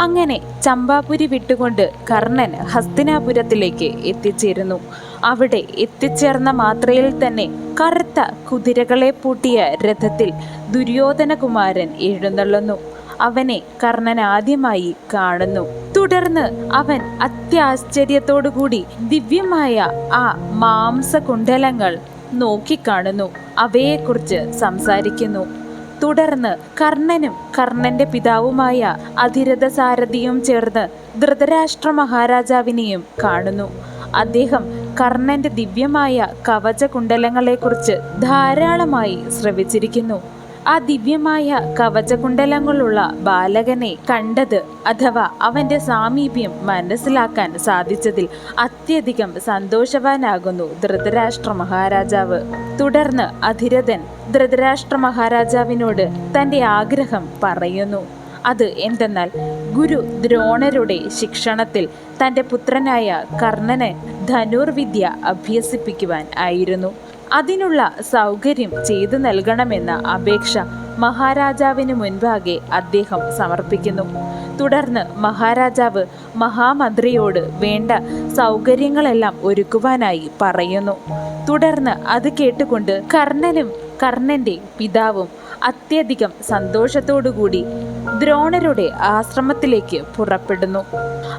അങ്ങനെ ചമ്പാപുരി വിട്ടുകൊണ്ട് കർണൻ ഹസ്തിനാപുരത്തിലേക്ക് എത്തിച്ചേരുന്നു. അവിടെ എത്തിച്ചേർന്ന മാത്രയിൽ തന്നെ കറുത്ത കുതിരകളെ പൂട്ടിയ രഥത്തിൽ ദുര്യോധനകുമാരൻ എഴുന്നള്ളുന്നു. അവനെ കർണൻ ആദ്യമായി കാണുന്നു. തുടർന്ന് അവൻ അത്യാശ്ചര്യത്തോടുകൂടി ദിവ്യമായ ആ മാംസകുണ്ഡലങ്ങൾ നോക്കിക്കാണുന്നു. അവയെക്കുറിച്ച് സംസാരിക്കുന്നു. തുടർന്ന് കർണനും കർണന്റെ പിതാവുമായ അധിരഥ സാരഥിയും ചേർന്ന് ധൃതരാഷ്ട്ര മഹാരാജാവിനെയും കാണുന്നു. അദ്ദേഹം കർണന്റെ ദിവ്യമായ കവചകുണ്ടലങ്ങളെക്കുറിച്ച് ധാരാളമായി ശ്രവിച്ചിരിക്കുന്നു. ആ ദിവ്യമായ കവചകുണ്ടലങ്ങളുള്ള ബാലകനെ കണ്ടത് അഥവാ അവന്റെ സാമീപ്യം മനസ്സിലാക്കാൻ സാധിച്ചതിൽ അത്യധികം സന്തോഷവാനാകുന്നു ധൃതരാഷ്ട്ര മഹാരാജാവ്. തുടർന്ന് അധിരഥൻ ധൃതരാഷ്ട്ര മഹാരാജാവിനോട് തന്റെ ആഗ്രഹം പറയുന്നു. അത് എന്തെന്നാൽ ഗുരു ദ്രോണരുടെ ശിക്ഷണത്തിൽ തന്റെ പുത്രനായ കർണനെ ധനുർവിദ്യ അഭ്യസിപ്പിക്കുവാൻ ആയിരുന്നു. അതിനുള്ള സൗകര്യം ചെയ്തു നൽകണമെന്ന അപേക്ഷ മഹാരാജാവിന് മുൻപാകെ അദ്ദേഹം സമർപ്പിക്കുന്നു. തുടർന്ന് മഹാരാജാവ് മഹാമന്ത്രിയോട് വേണ്ട സൗകര്യങ്ങളെല്ലാം ഒരുക്കുവാനായി പറയുന്നു. തുടർന്ന് അത് കേട്ടുകൊണ്ട് കർണനും കർണന്റെ പിതാവും അത്യധികം സന്തോഷത്തോടുകൂടി ദ്രോണരുടെ ആശ്രമത്തിലേക്ക് പുറപ്പെടുന്നു.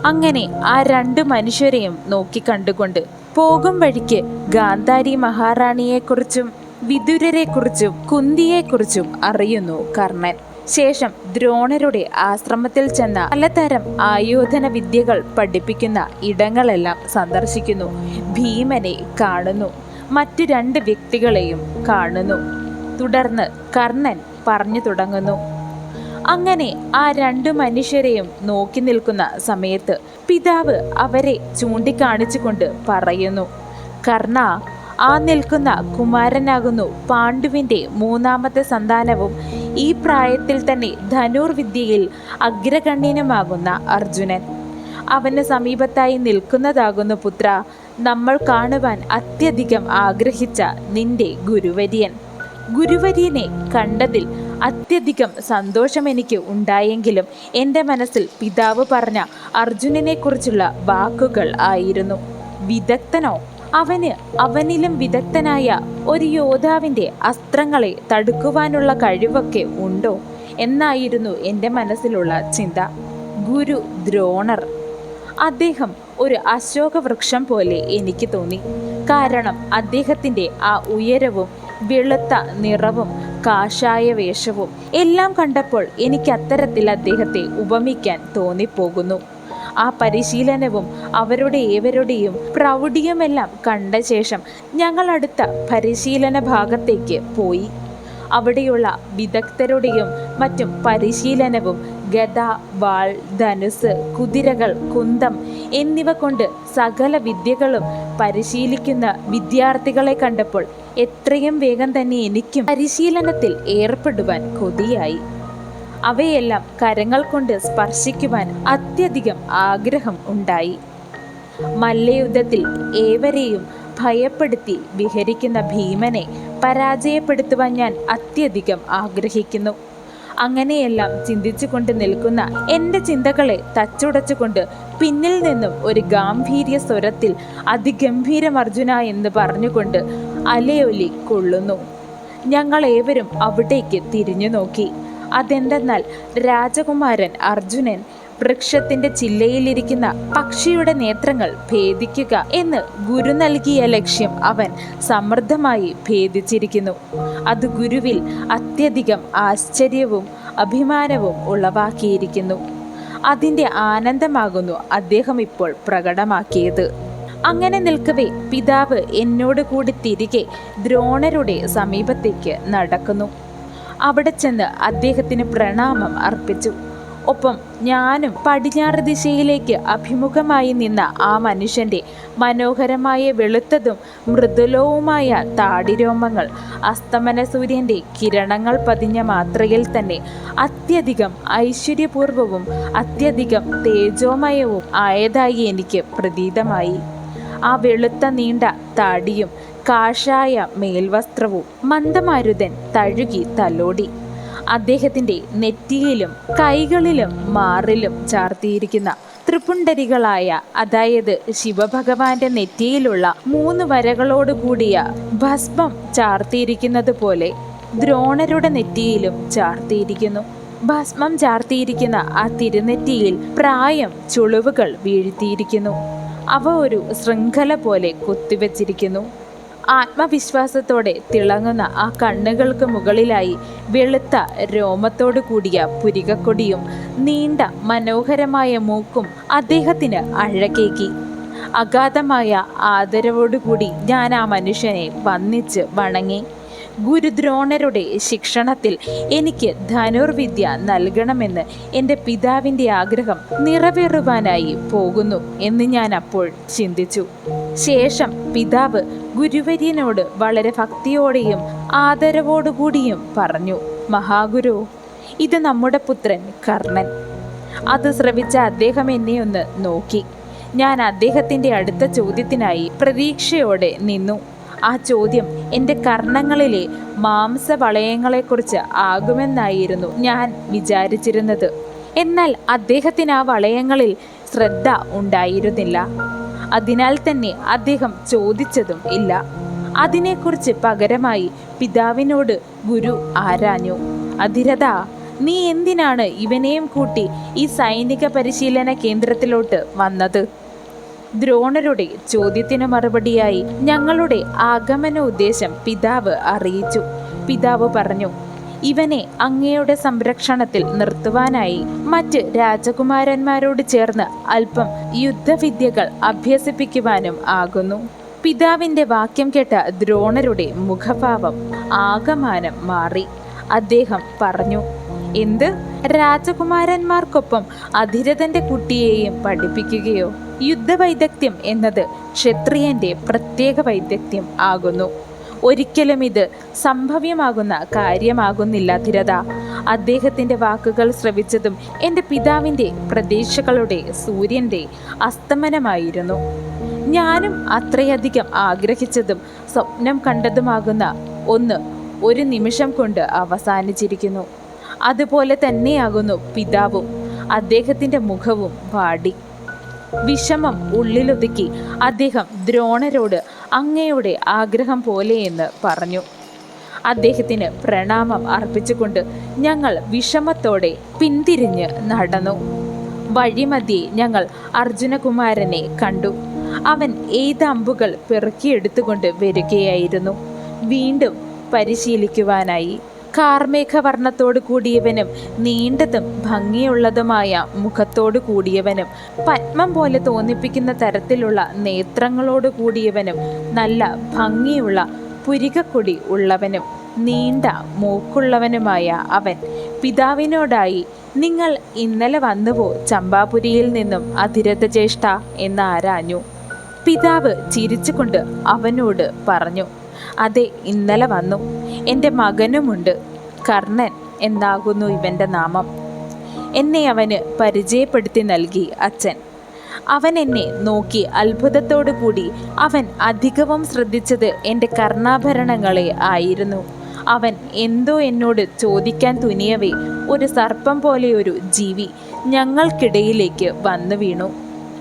അങ്ങനെ ആ രണ്ട് മനുഷ്യരെയും നോക്കിക്കണ്ടുകൊണ്ട് പോകും വഴിക്ക് ഗാന്ധാരി മഹാറാണിയെക്കുറിച്ചും വിദുരരെക്കുറിച്ചും കുന്തിയെക്കുറിച്ചും അറിയുന്നു കർണൻ. ശേഷം ദ്രോണരുടെ ആശ്രമത്തിൽ ചെന്ന പലതരം ആയോധന വിദ്യകൾ പഠിപ്പിക്കുന്ന ഇടങ്ങളെല്ലാം സന്ദർശിക്കുന്നു ഭീമനെ കാണുന്നു മറ്റു രണ്ട് വ്യക്തികളെയും കാണുന്നു. തുടർന്ന് കർണൻ പറഞ്ഞു തുടങ്ങുന്നു. അങ്ങനെ ആ രണ്ട് മനുഷ്യരെയും നോക്കി നിൽക്കുന്ന സമയത്ത് പിതാവ് അവരെ ചൂണ്ടിക്കാണിച്ചുകൊണ്ട് പറയുന്നു കർണ ആ നിൽക്കുന്ന കുമാരനാകുന്നു പാണ്ഡുവിന്റെ മൂന്നാമത്തെ സന്താനവും. ഈ പ്രായത്തിൽ തന്നെ ധനുർവിദ്യയിൽ അഗ്രഗണ്യനുമാകുന്ന അർജുനൻ. അവന് സമീപത്തായി നിൽക്കുന്നതാകുന്നു പുത്ര. നമ്മൾ കാണുവാൻ അത്യധികം ആഗ്രഹിച്ച നിന്റെ ഗുരുവര്യൻ. ഗുരുവര്യനെ കണ്ടതിൽ അത്യധികം സന്തോഷം എനിക്ക് ഉണ്ടായെങ്കിലും എന്റെ മനസ്സിൽ പിതാവ് പറഞ്ഞ അർജുനനെക്കുറിച്ചുള്ള വാക്കുകൾ ആയിരുന്നു. വിദഗ്ധനോ? അവന് അവനിലും വിദഗ്ധനായ ഒരു യോദ്ധാവിന്റെ അസ്ത്രങ്ങളെ തടുക്കുവാനുള്ള കഴിവൊക്കെ ഉണ്ടോ എന്നായിരുന്നു എന്റെ മനസ്സിലുള്ള ചിന്ത. ഗുരു ദ്രോണർ. അദ്ദേഹം ഒരു അശോകവൃക്ഷം പോലെ എനിക്ക് തോന്നി. കാരണം അദ്ദേഹത്തിന്റെ ആ ഉയരവും വെളുത്ത നിറവും കാഷായ വേഷവും എല്ലാം കണ്ടപ്പോൾ എനിക്ക് അത്തരത്തിൽ അദ്ദേഹത്തെ ഉപമിക്കാൻ തോന്നിപ്പോകുന്നു. ആ പരിശീലനവും അവരുടെ ഏവരുടെയും പ്രൗഢിയുമെല്ലാം കണ്ട ശേഷം ഞങ്ങൾ അടുത്ത പരിശീലന ഭാഗത്തേക്ക് പോയി. അവിടെയുള്ള വിദഗ്ധരുടെയും മറ്റും പരിശീലനവും ഗദ വാൾ ധനുസ് കുതിരകൾ കുന്തം എന്നിവ കൊണ്ട് സകല വിദ്യകളും പരിശീലിക്കുന്ന വിദ്യാർത്ഥികളെ കണ്ടപ്പോൾ എത്രയും വേഗം തന്നെ എനിക്കും പരിശീലനത്തിൽ ഏർപ്പെടുവാൻ കൊതിയായി. അവയെല്ലാം കരങ്ങൾ കൊണ്ട് സ്പർശിക്കുവാൻ അത്യധികം ആഗ്രഹം ഉണ്ടായി. മല്ലയുദ്ധത്തിൽ ഏവരെയും ഭയപ്പെടുത്തി വിഹരിക്കുന്ന ഭീമനെ പരാജയപ്പെടുത്തുവാൻ ഞാൻ അത്യധികം ആഗ്രഹിക്കുന്നു. അങ്ങനെയെല്ലാം ചിന്തിച്ചുകൊണ്ട് നിൽക്കുന്ന എന്റെ ചിന്തകളെ തച്ചുടച്ചുകൊണ്ട് പിന്നിൽ നിന്നും ഒരു ഗാംഭീര്യ സ്വരത്തിൽ അതിഗംഭീരം അർജുന എന്ന് പറഞ്ഞുകൊണ്ട് അലയൊലി കൊള്ളുന്നു ഞങ്ങൾ ഏവരും അവിടേക്ക് തിരിഞ്ഞു നോക്കി. അതെന്തെന്നാൽ രാജകുമാരൻ അർജുനൻ വൃക്ഷത്തിന്റെ ചില്ലയിലിരിക്കുന്ന പക്ഷിയുടെ നേത്രങ്ങൾ ഭേദിക്കുക എന്ന് ഗുരു നൽകിയ ലക്ഷ്യം അവൻ സമൃദ്ധമായി ഭേദിച്ചിരിക്കുന്നു. അത് ഗുരുവിൽ അത്യധികം ആശ്ചര്യവും അഭിമാനവും ഉളവാക്കിയിരിക്കുന്നു. അതിന്റെ ആനന്ദമാകുന്നു അദ്ദേഹം ഇപ്പോൾ പ്രകടമാക്കിയത്. അങ്ങനെ നിൽക്കവേ പിതാവ് എന്നോട് കൂടി തിരികെ ദ്രോണരുടെ സമീപത്തേക്ക് നടക്കുന്നു. അവിടെ ചെന്ന് അദ്ദേഹത്തിന് പ്രണാമം അർപ്പിച്ചു. ഒപ്പം ഞാനും പടിഞ്ഞാറ് ദിശയിലേക്ക് അഭിമുഖമായി നിന്ന ആ മനുഷ്യന്റെ മനോഹരമായ വെളുത്തതും മൃദുലവുമായ താടിരോമങ്ങൾ അസ്തമന സൂര്യന്റെ കിരണങ്ങൾ പതിഞ്ഞ മാത്രയിൽ തന്നെ അത്യധികം ഐശ്വര്യപൂർവവും അത്യധികം തേജോമയവും ആയതായി എനിക്ക് പ്രതീതമായി. ആ വെളുത്ത നീണ്ട താടിയും കാഷായ മേൽവസ്ത്രവും മന്ദമാരുതൻ തഴുകി തലോടി. അദ്ദേഹത്തിന്റെ നെറ്റിയിലും കൈകളിലും മാറിലും ചാർത്തിയിരിക്കുന്ന ത്രിപുണ്ടരികളായ അതായത് ശിവഭഗവാന്റെ നെറ്റിയിലുള്ള മൂന്ന് വരകളോട് കൂടിയ ഭസ്മം ചാർത്തിയിരിക്കുന്നത് പോലെ ദ്രോണരുടെ നെറ്റിയിലും ചാർത്തിയിരിക്കുന്നു. ഭസ്മം ചാർത്തിയിരിക്കുന്ന ആ തിരുനെറ്റിയിൽ പ്രായം ചുളിവുകൾ വീഴ്ത്തിയിരിക്കുന്നു. അവ ഒരു ശൃംഖല പോലെ കുത്തിവച്ചിരിക്കുന്നു. ആത്മവിശ്വാസത്തോടെ തിളങ്ങുന്ന ആ കണ്ണുകൾക്ക് മുകളിലായി വെളുത്ത രോമത്തോടു കൂടിയ പുരികക്കൊടിയും നീണ്ട മനോഹരമായ മൂക്കും അദ്ദേഹത്തിന് അഴകേകി. അഗാധമായ ആദരവോടുകൂടി ഞാൻ ആ മനുഷ്യനെ വന്നിച്ച് വണങ്ങി. ഗുരുദ്രോണരുടെ ശിക്ഷണത്തിൽ എനിക്ക് ധനുർവിദ്യ നൽകണമെന്ന് എന്റെ പിതാവിന്റെ ആഗ്രഹം നിറവേറുവാനായി പോകുന്നു എന്ന് ഞാൻ അപ്പോൾ ചിന്തിച്ചു. ശേഷം പിതാവ് ഗുരുവര്യനോട് വളരെ ഭക്തിയോടെയും ആദരവോടുകൂടിയും പറഞ്ഞു മഹാഗുരു ഇത് നമ്മുടെ പുത്രൻ കർണൻ. അത് ശ്രവിച്ച അദ്ദേഹം എന്നെ ഒന്ന് നോക്കി. ഞാൻ അദ്ദേഹത്തിന്റെ അടുത്ത ചോദ്യത്തിനായി പ്രതീക്ഷയോടെ നിന്നു. ആ ചോദ്യം എന്റെ കർണങ്ങളിലെ മാംസവളയങ്ങളെക്കുറിച്ച് ആകുമെന്നായിരുന്നു ഞാൻ വിചാരിച്ചിരുന്നത്. എന്നാൽ അദ്ദേഹത്തിന് ആ വളയങ്ങളിൽ ശ്രദ്ധ ഉണ്ടായിരുന്നില്ല. അതിനാൽ തന്നെ അദ്ദേഹം ചോദിച്ചതും ഇല്ല. അതിനെക്കുറിച്ച് പകരമായി പിതാവിനോട് ഗുരു ആരാഞ്ഞു. അതിരത നീ എന്തിനാണ് ഇവനെയും കൂട്ടി ഈ സൈനിക പരിശീലന കേന്ദ്രത്തിലോട്ട് വന്നത്? ദ്രോണരുടെ ചോദ്യത്തിന് മറുപടിയായി ഞങ്ങളുടെ ആഗമന ഉദ്ദേശം പിതാവ് അറിയിച്ചു. പിതാവ് പറഞ്ഞു ഇവനെ അങ്ങയുടെ സംരക്ഷണത്തിൽ നിർത്തുവാനായി മറ്റ് രാജകുമാരന്മാരോട് ചേർന്ന് അല്പം യുദ്ധവിദ്യകൾ അഭ്യസിപ്പിക്കുവാനും ആകുന്നു. പിതാവിന്റെ വാക്യം കേട്ട ദ്രോണരുടെ മുഖഭാവം ആകമാനം മാറി. അദ്ദേഹം പറഞ്ഞു എന്ത്? രാജകുമാരന്മാർക്കൊപ്പം അധിരഥന്റെ കുട്ടിയെയും പഠിപ്പിക്കുകയോ? യുദ്ധവൈദഗ്ധ്യം എന്നത് ക്ഷത്രിയന്റെ പ്രത്യേക വൈദഗ്ധ്യം ആകുന്നു. ഒരിക്കലും ഇത് സംഭവ്യമാകുന്ന കാര്യമാകുന്നില്ല ധിരത അദ്ദേഹത്തിന്റെ വാക്കുകൾ ശ്രവിച്ചതും എന്റെ പിതാവിന്റെ പ്രതീക്ഷകളുടെ സൂര്യന്റെ അസ്തമനമായിരുന്നു. ഞാനും അത്രയധികം ആഗ്രഹിച്ചതും സ്വപ്നം കണ്ടതുമാകുന്ന ഒന്ന് ഒരു നിമിഷം കൊണ്ട് അവസാനിച്ചിരിക്കുന്നു. അതുപോലെ തന്നെയാകുന്നു പിതാവും അദ്ദേഹത്തിന്റെ മുഖവും വാടി. വിഷമം ഉള്ളിലൊതുക്കി അദ്ദേഹം ദ്രോണരോട് അങ്ങയുടെ ആഗ്രഹം പോലെയെന്ന് പറഞ്ഞു. അദ്ദേഹത്തിന് പ്രണാമം അർപ്പിച്ചുകൊണ്ട് ഞങ്ങൾ വിഷമത്തോടെ പിന്തിരിഞ്ഞ് നടന്നു. വഴിമധ്യേ ഞങ്ങൾ അർജുനകുമാരനെ കണ്ടു. അവൻ ഏത് അമ്പുകൾ പെറുക്കിയെടുത്തുകൊണ്ട് വരികയായിരുന്നു. വീണ്ടും പരിശീലിക്കുവാനായി. കാർമേഘവർണത്തോട് കൂടിയവനും നീണ്ടതും ഭംഗിയുള്ളതുമായ മുഖത്തോട് കൂടിയവനും പത്മം പോലെ തോന്നിപ്പിക്കുന്ന തരത്തിലുള്ള നേത്രങ്ങളോട് കൂടിയവനും നല്ല ഭംഗിയുള്ള പുരികക്കൊടി ഉള്ളവനും നീണ്ട മൂക്കുള്ളവനുമായ അവൻ. പിതാവിനോടായി നിങ്ങൾ ഇന്നലെ വന്നുവോ ചമ്പാപുരിയിൽ നിന്നും അതിരഥ ജ്യേഷ്ഠ? എന്ന് ആരാഞ്ഞു. പിതാവ് ചിരിച്ചുകൊണ്ട് അവനോട് പറഞ്ഞു അതെ ഇന്നലെ വന്നു. എന്റെ മകനുമുണ്ട്. കർണൻ എന്നാകുന്നു ഇവന്റെ നാമം? എന്നെ അവന് പരിചയപ്പെടുത്തി നൽകി അച്ഛൻ. അവൻ എന്നെ നോക്കി അത്ഭുതത്തോടു കൂടി അവൻ അധികവും ശ്രദ്ധിച്ചത് എന്റെ കർണാഭരണങ്ങളെ ആയിരുന്നു. അവൻ എന്തോ എന്നോട് ചോദിക്കാൻ തുനിയവേ ഒരു സർപ്പം പോലെ ഒരു ജീവി ഞങ്ങൾക്കിടയിലേക്ക് വന്നു വീണു.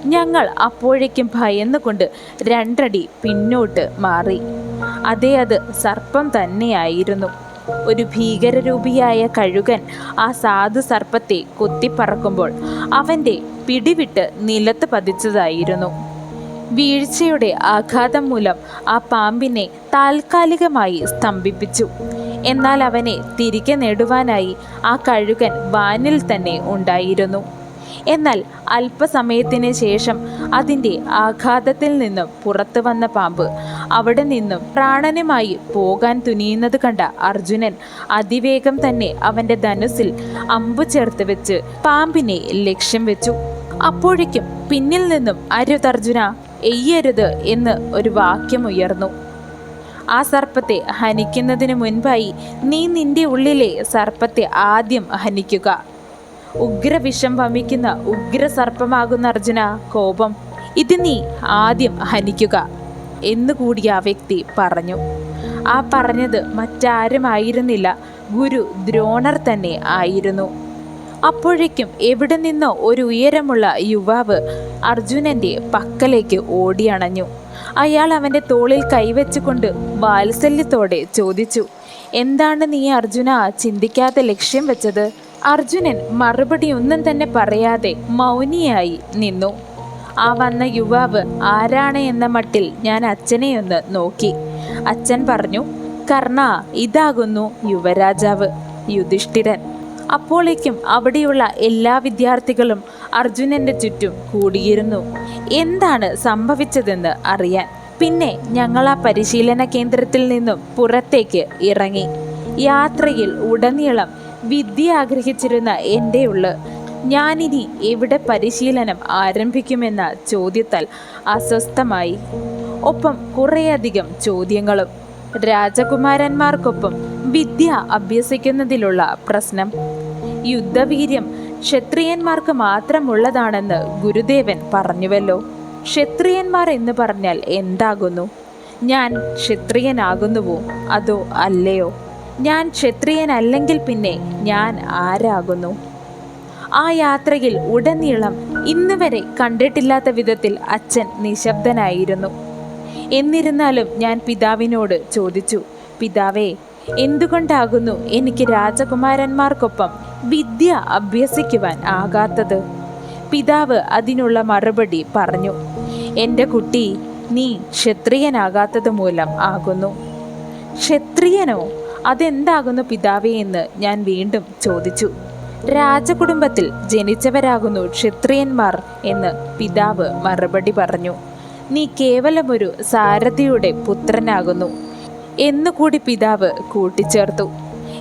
ഞങ്ങൾ അപ്പോഴേക്കും ഭയന്നുകൊണ്ട് രണ്ടടി പിന്നോട്ട് മാറി. അതേ അത് സർപ്പം തന്നെയായിരുന്നു. ഒരു ഭീകരരൂപിയായ കഴുകൻ ആ സാധു സർപ്പത്തെ കൊത്തിപ്പറക്കുമ്പോൾ അവന്റെ പിടിവിട്ട് നിലത്ത് പതിച്ചതായിരുന്നു. വീഴ്ചയുടെ ആഘാതം മൂലം ആ പാമ്പിനെ താൽക്കാലികമായി സ്തംഭിപ്പിച്ചു. എന്നാൽ അവനെ തിരികെ നേടുവാനായി ആ കഴുകൻ വാനിൽ തന്നെ ഉണ്ടായിരുന്നു. എന്നാൽ അല്പസമയത്തിന് ശേഷം അതിന്റെ ആഘാതത്തിൽ നിന്നും പുറത്തു വന്ന പാമ്പ് അവിടെ നിന്നും പ്രാണനുമായി പോകാൻ തുനിയുന്നത് കണ്ട അർജുനൻ അതിവേഗം തന്നെ അവന്റെ ധനുസിൽ അമ്പു ചേർത്ത് വെച്ച് പാമ്പിനെ ലക്ഷ്യം വെച്ചു. അപ്പോഴേക്കും പിന്നിൽ നിന്നും അരുതർജുന എയ്യരുത് എന്ന് ഒരു വാക്യം ഉയർന്നു. ആ സർപ്പത്തെ ഹനിക്കുന്നതിന് മുൻപായി നീ നിന്റെ ഉള്ളിലെ സർപ്പത്തെ ആദ്യം ഹനിക്കുക. ഉഗ്രവിഷം വമിക്കുന്ന ഉഗ്ര സർപ്പമാകുന്ന അർജുന കോപം. ഇത് നീ ആദ്യം ഹനിക്കുക എന്നുകൂടി ആ വ്യക്തി പറഞ്ഞു. ആ പറഞ്ഞത് മറ്റാരുമായിരുന്നില്ല ഗുരു ദ്രോണർ തന്നെ ആയിരുന്നു. അപ്പോഴേക്കും എവിടെ നിന്നോ ഒരു ഉയരമുള്ള യുവാവ് അർജുനന്റെ പക്കലേക്ക് ഓടിയണഞ്ഞു. അയാൾ അവന്റെ തോളിൽ കൈവച്ചുകൊണ്ട് വാത്സല്യത്തോടെ ചോദിച്ചു എന്താണ് നീ അർജുന ചിന്തിക്കാത്ത ലക്ഷ്യം വെച്ചത്? അർജുനൻ മറുപടി ഒന്നും തന്നെ പറയാതെ മൗനിയായി നിന്നു. ആ വന്ന യുവാവ് ആരാണ് എന്ന മട്ടിൽ ഞാൻ അച്ഛനെ ഒന്ന് നോക്കി. അച്ഛൻ പറഞ്ഞു കർണ ഇതാകുന്നു യുവരാജാവ് യുധിഷ്ഠിരൻ. അപ്പോഴേക്കും അവിടെയുള്ള എല്ലാ വിദ്യാർത്ഥികളും അർജുനന്റെ ചുറ്റും കൂടിയിരുന്നു. എന്താണ് സംഭവിച്ചതെന്ന് അറിയാൻ പിന്നെ ഞങ്ങൾ ആ പരിശീലന കേന്ദ്രത്തിൽ നിന്നും പുറത്തേക്ക് ഇറങ്ങി. യാത്രയിൽ ഉടനീളം വിദ്യ ആഗ്രഹിച്ചിരുന്ന എന്റെ ഉള്ളു. ഞാനിനി എവിടെ പരിശീലനം ആരംഭിക്കുമെന്ന ചോദ്യത്താൽ അസ്വസ്ഥമായി. ഒപ്പം കുറേയധികം ചോദ്യങ്ങളും രാജകുമാരന്മാർക്കൊപ്പം വിദ്യ അഭ്യസിക്കുന്നതിലുള്ള പ്രശ്നം. യുദ്ധവീര്യം ക്ഷത്രിയന്മാർക്ക് മാത്രമുള്ളതാണെന്ന് ഗുരുദേവൻ പറഞ്ഞുവല്ലോ. ക്ഷത്രിയന്മാർ എന്ന് പറഞ്ഞാൽ എന്താകുന്നു? ഞാൻ ക്ഷത്രിയനാകുന്നുവോ? അതോ അല്ലയോ? ഞാൻ ക്ഷത്രിയനല്ലെങ്കിൽ പിന്നെ ഞാൻ ആരാകുന്നു? ആ യാത്രയിൽ ഉടനീളം ഇന്ന് വരെ കണ്ടിട്ടില്ലാത്ത വിധത്തിൽ അച്ഛൻ നിശബ്ദനായിരുന്നു. എന്നിരുന്നാലും ഞാൻ പിതാവിനോട് ചോദിച്ചു പിതാവേ എന്തുകൊണ്ടാകുന്നു എനിക്ക് രാജകുമാരന്മാർക്കൊപ്പം വിദ്യ അഭ്യസിക്കുവാൻ ആകാത്തത്? പിതാവ് അതിനുള്ള മറുപടി പറഞ്ഞു എന്റെ കുട്ടി നീ ക്ഷത്രിയനാകാത്തത് മൂലം ആകുന്നു. ക്ഷത്രിയനോ? അതെന്താകുന്നു പിതാവേ എന്ന് ഞാൻ വീണ്ടും ചോദിച്ചു. രാജകുടുംബത്തിൽ ജനിച്ചവരാകുന്നു ക്ഷത്രിയന്മാർ എന്ന് പിതാവ് മറുപടി പറഞ്ഞു. നീ കേവലമൊരു സാരഥിയുടെ പുത്രനാകുന്നു എന്നുകൂടി പിതാവ് കൂട്ടിച്ചേർത്തു.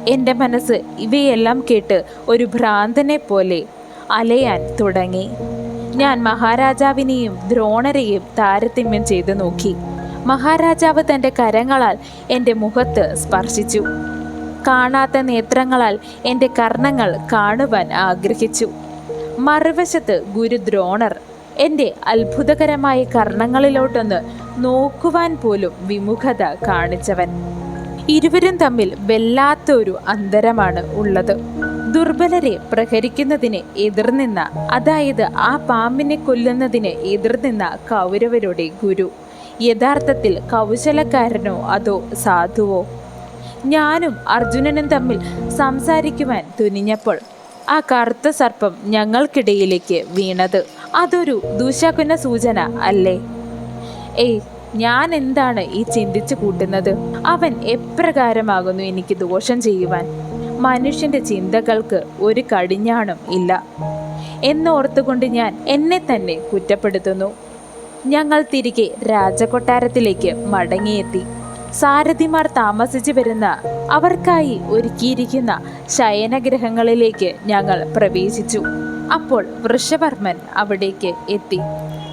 എന്റെ മനസ്സ് ഇവയെല്ലാം കേട്ട് ഒരു ഭ്രാന്തനെ പോലെ അലയാൻ തുടങ്ങി. ഞാൻ മഹാരാജാവിനെയും ദ്രോണരെയും താരതമ്യം ചെയ്തു നോക്കി. മഹാരാജാവ് തന്റെ കരങ്ങളാൽ എന്റെ മുഖത്ത് സ്പർശിച്ചു. കാണാത്ത നേത്രങ്ങളാൽ എന്റെ കർണങ്ങൾ കാണുവാൻ ആഗ്രഹിച്ചു. മറുവശത്ത് ഗുരുദ്രോണർ എന്റെ അത്ഭുതകരമായ കർണങ്ങളിലോട്ടൊന്ന് നോക്കുവാൻ പോലും വിമുഖത കാണിച്ചവൻ. ഇരുവരും തമ്മിൽ വല്ലാത്തൊരു അന്തരമാണ് ഉള്ളത്. ദുർബലരെ പ്രഹരിക്കുന്നതിന് എതിർനിന്ന അതായത് ആ പാമ്പിനെ കൊല്ലുന്നതിന് എതിർനിന്ന കൗരവരുടെ ഗുരു. യഥാർത്ഥത്തിൽ കൗശലക്കാരനോ അതോ സാധുവോ? ഞാനും അർജുനനും തമ്മിൽ സംസാരിക്കുവാൻ തുനിഞ്ഞപ്പോൾ ആ കറുത്ത സർപ്പം ഞങ്ങൾക്കിടയിലേക്ക് വീണത്. അതൊരു ദുശകുന സൂചന അല്ലേ? ഏയ് ഞാൻ എന്താണ് ഈ ചിന്തിച്ചു കൂട്ടുന്നത്? അവൻ എപ്രകാരമാകുന്നു എനിക്ക് ദോഷം ചെയ്യുവാൻ? മനുഷ്യന്റെ ചിന്തകൾക്ക് ഒരു കടിഞ്ഞാണും ഇല്ല. എന്നോർത്തുകൊണ്ട് ഞാൻ എന്നെ തന്നെ കുറ്റപ്പെടുത്തുന്നു. ഞങ്ങൾ തിരികെ രാജകൊട്ടാരത്തിലേക്ക് മടങ്ങിയെത്തി. സാരഥിമാർ താമസിച്ചു വരുന്ന അവർക്കായി ഒരുക്കിയിരിക്കുന്ന ശയനഗ്രഹങ്ങളിലേക്ക് ഞങ്ങൾ പ്രവേശിച്ചു. അപ്പോൾ വൃഷവർമ്മൻ അവിടേക്ക് എത്തി.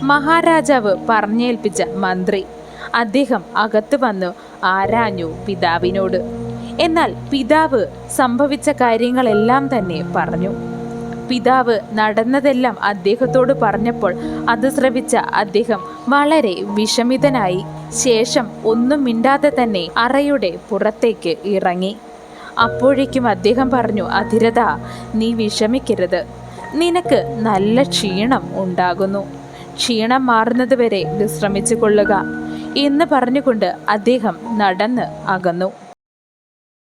മഹാരാജാവ് പറഞ്ഞേൽപ്പിച്ച മന്ത്രി. അദ്ദേഹം അകത്ത് വന്നു ആരാഞ്ഞു പിതാവിനോട്. എന്നാൽ പിതാവ് സംഭവിച്ച കാര്യങ്ങളെല്ലാം തന്നെ പറഞ്ഞു. പിതാവ് നടന്നതെല്ലാം അദ്ദേഹത്തോട് പറഞ്ഞപ്പോൾ അത് ശ്രവിച്ച അദ്ദേഹം വളരെ വിഷമിതനായി. ശേഷം ഒന്നും മിണ്ടാതെ തന്നെ അറയുടെ പുറത്തേക്ക് ഇറങ്ങി. അപ്പോഴേക്കും അദ്ദേഹം പറഞ്ഞു അധിരത നീ വിഷമിക്കരുത്. നിനക്ക് നല്ല ക്ഷീണം ഉണ്ടാകുന്നു. ക്ഷീണം മാറുന്നത് വരെ വിശ്രമിച്ചു കൊള്ളുക എന്ന് പറഞ്ഞുകൊണ്ട് അദ്ദേഹം നടന്ന് അകന്നു.